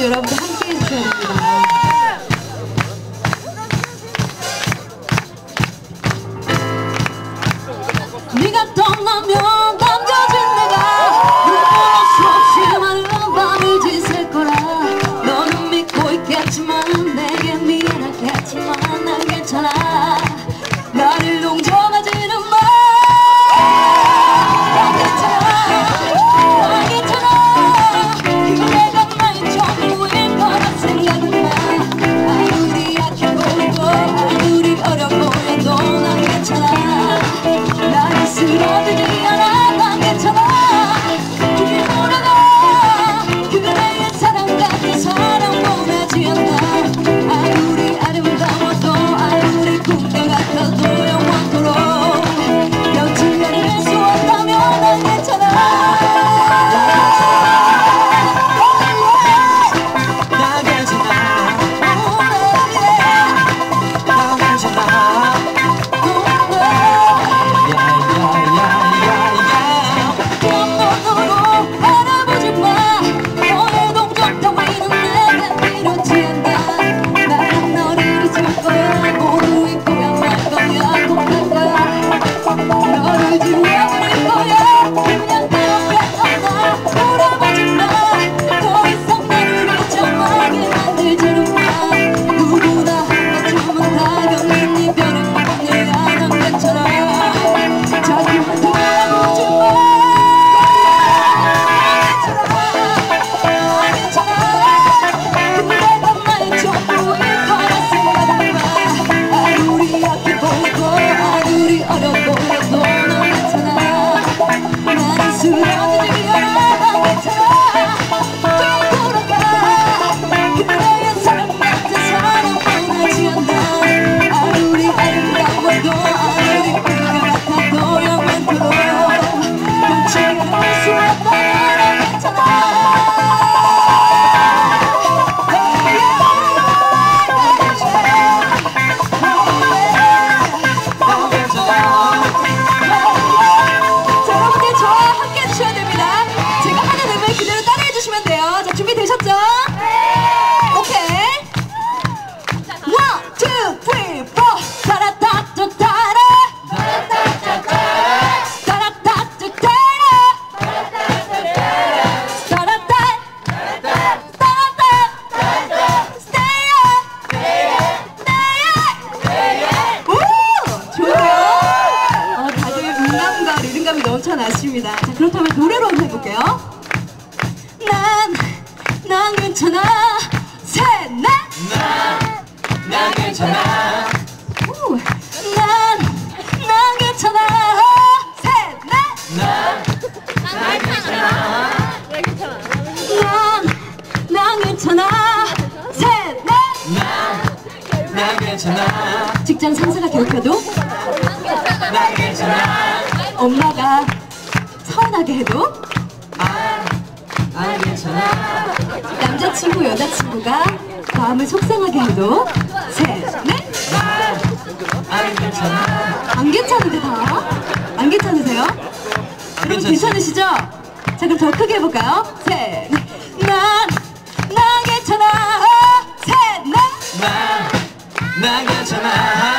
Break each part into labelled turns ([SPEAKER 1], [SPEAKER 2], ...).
[SPEAKER 1] 여러분들 함께 해주셔야 됩니다. Thank you. 아십니다. 자, 그렇다면 노래로 한번 해볼게요. 난, 난 괜찮아. 셋, 넷!
[SPEAKER 2] 난, 난 괜찮아.
[SPEAKER 1] 난, 난 괜찮아. 셋, 넷!
[SPEAKER 2] 난,
[SPEAKER 1] 난 괜찮아. 난, 난 괜찮아. 셋, 넷!
[SPEAKER 2] 난, 난 괜찮아.
[SPEAKER 1] 직장 상사가 괴롭혀도?
[SPEAKER 2] 난 괜찮아.
[SPEAKER 1] 엄마가 편하게 해도?
[SPEAKER 2] 아, 아 괜찮아.
[SPEAKER 1] 남자친구 여자친구가 마음을 속상하게 해도? 셋넷.
[SPEAKER 2] 아, 괜찮아.
[SPEAKER 1] 안 괜찮은데 다안 괜찮으세요? 그럼 괜찮으시죠? 자 그럼 더 크게 해볼까요? 셋넷난나 괜찮아.
[SPEAKER 2] 어, 셋넷난나 괜찮아.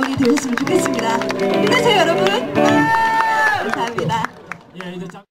[SPEAKER 1] 내용이 되셨으면 좋겠습니다. 힘내세요 여러분. 아, 감사합니다. 예,